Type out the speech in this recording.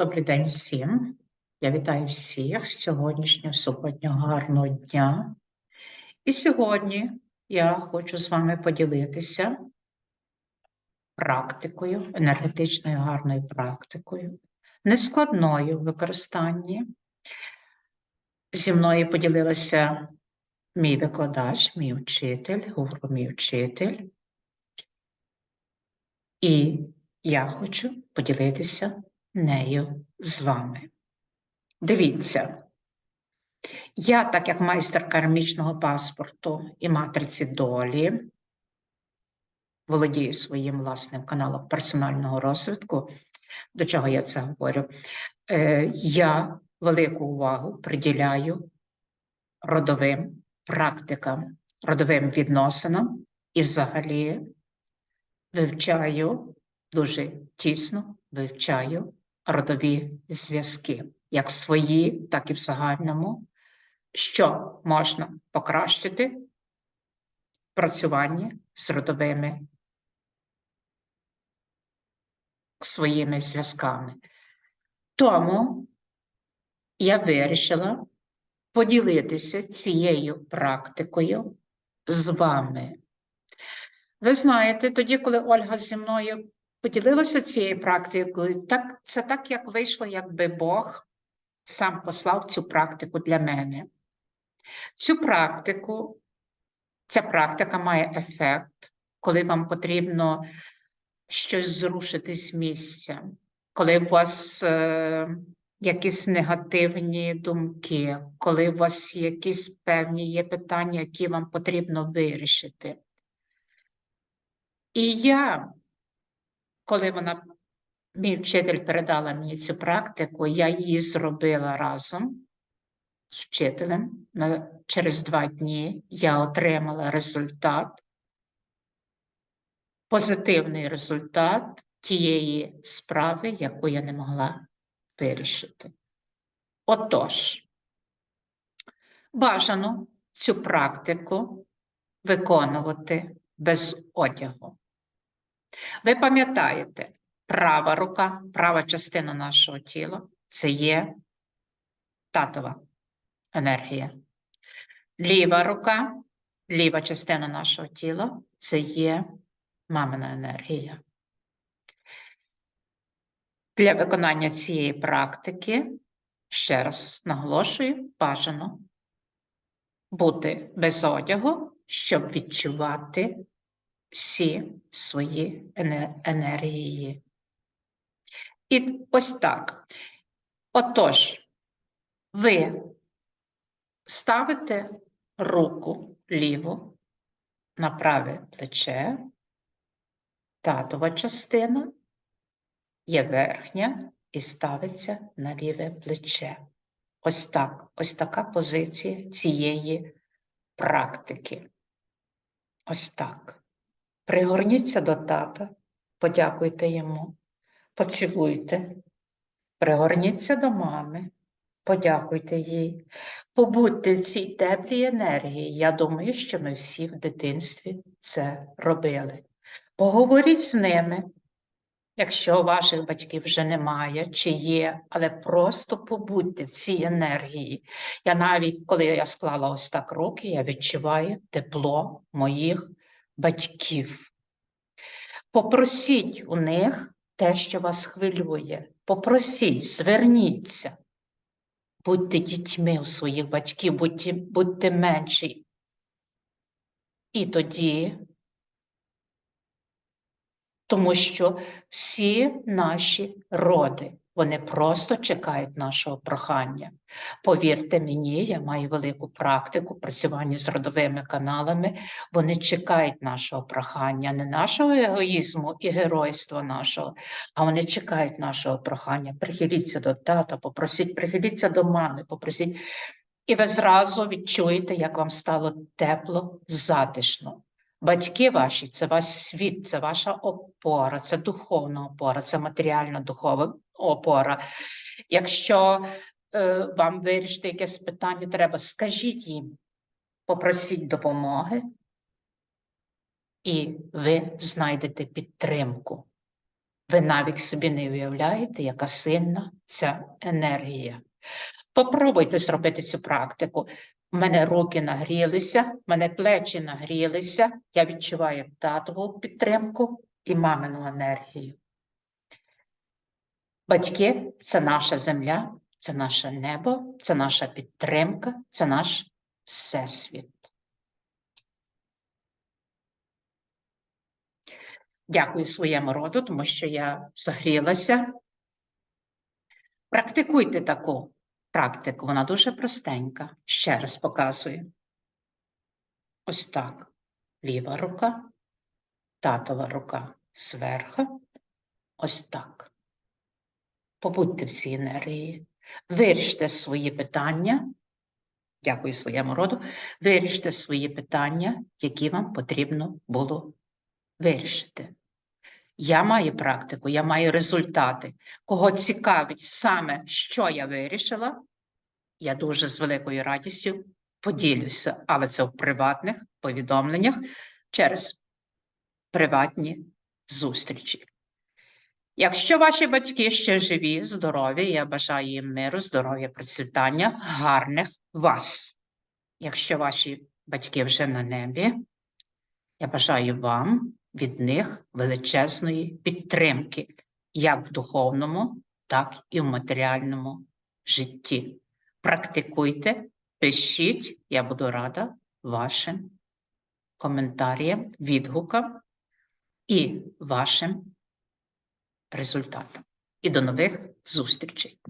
Добрий день всім. Я вітаю всіх з сьогоднішнього суботнього гарного дня. І сьогодні я хочу з вами поділитися практикою, енергетичною гарною практикою, нескладною в використанні. Зі мною поділилася мій викладач, мій учитель, гуру мій учитель. І я хочу поділитися нею з вами. Дивіться, я, так як майстер кармічного паспорту і матриці долі, володію своїм власним каналом персонального розвитку, до чого я це говорю, е, я велику увагу приділяю родовим практикам, родовим відносинам і взагалі вивчаю дуже тісно вивчаю родові зв'язки, як свої, так і в загальному, що можна покращити в працюванні з родовими своїми зв'язками. Тому я вирішила поділитися цією практикою з вами. Ви знаєте, тоді, коли Ольга зі мною поділилася цією практикою, так, це так, як вийшло, якби Бог сам послав цю практику для мене. Цю практику, ця практика має ефект, коли вам потрібно щось зрушити з місця, коли у вас е, якісь негативні думки, коли у вас якісь певні є питання, які вам потрібно вирішити. І я коли вона, мій вчитель передала мені цю практику, я її зробила разом з вчителем. Через два дні я отримала результат, позитивний результат тієї справи, яку я не могла вирішити. Отож, бажано цю практику виконувати без одягу. Ви пам'ятаєте, права рука, права частина нашого тіла це є татова енергія. Ліва рука, ліва частина нашого тіла це є мамина енергія. Для виконання цієї практики, ще раз наголошую, бажано бути без одягу, щоб відчувати всі свої енергії. І ось так. Отож, ви ставите руку ліву на праве плече, татова частина є верхня і ставиться на ліве плече. Ось так, ось така позиція цієї практики. Ось так. Пригорніться до тата, подякуйте йому, поцілуйте, пригорніться до мами, подякуйте їй, побудьте в цій теплій енергії. Я думаю, що ми всі в дитинстві це робили. Поговоріть з ними, якщо ваших батьків вже немає чи є, але просто побудьте в цій енергії. Я навіть, коли я склала ось так руки, я відчуваю тепло моїх батьків. Попросіть у них те, що вас хвилює. Попросіть, зверніться. Будьте дітьми у своїх батьків, будьте, будьте менші. І тоді, тому що всі наші роди вони просто чекають нашого прохання. Повірте мені, я маю велику практику працювання з родовими каналами. Вони чекають нашого прохання, не нашого егоїзму і геройства нашого, а вони чекають нашого прохання. Прихиліться до тата, попросіть, прихиліться до мами, попросіть. І ви зразу відчуєте, як вам стало тепло, затишно. Батьки ваші це ваш світ, це ваша опора, це духовна опора, це матеріальна духовна опора. Якщо е, вам вирішити якесь питання, треба, скажіть їм, попросіть допомоги, і ви знайдете підтримку. Ви навіть собі не уявляєте, яка сильна ця енергія. Попробуйте зробити цю практику. У мене руки нагрілися, в мене плечі нагрілися. Я відчуваю татову підтримку і мамину енергію. Батьки це наша земля, це наше небо, це наша підтримка, це наш всесвіт. Дякую своєму роду, тому що я загрілася. Практикуйте таку практику, вона дуже простенька. Ще раз показую. Ось так. Ліва рука, татова рука зверху. Ось так. Побудьте в цій енергії. Виріште свої питання. Дякую своєму роду. Виріште свої питання, які вам потрібно було вирішити. Я маю практику, я маю результати. Кого цікавить саме, що я вирішила, я дуже з великою радістю поділюся, але це в приватних повідомленнях через приватні зустрічі. Якщо ваші батьки ще живі, здорові, я бажаю їм миру, здоров'я, процвітання, гарних вас. Якщо ваші батьки вже на небі, я бажаю вам від них величезної підтримки, як в духовному, так і в матеріальному житті. Практикуйте, пишіть, я буду рада вашим коментарям, відгукам і вашим результатам. І до нових зустрічей!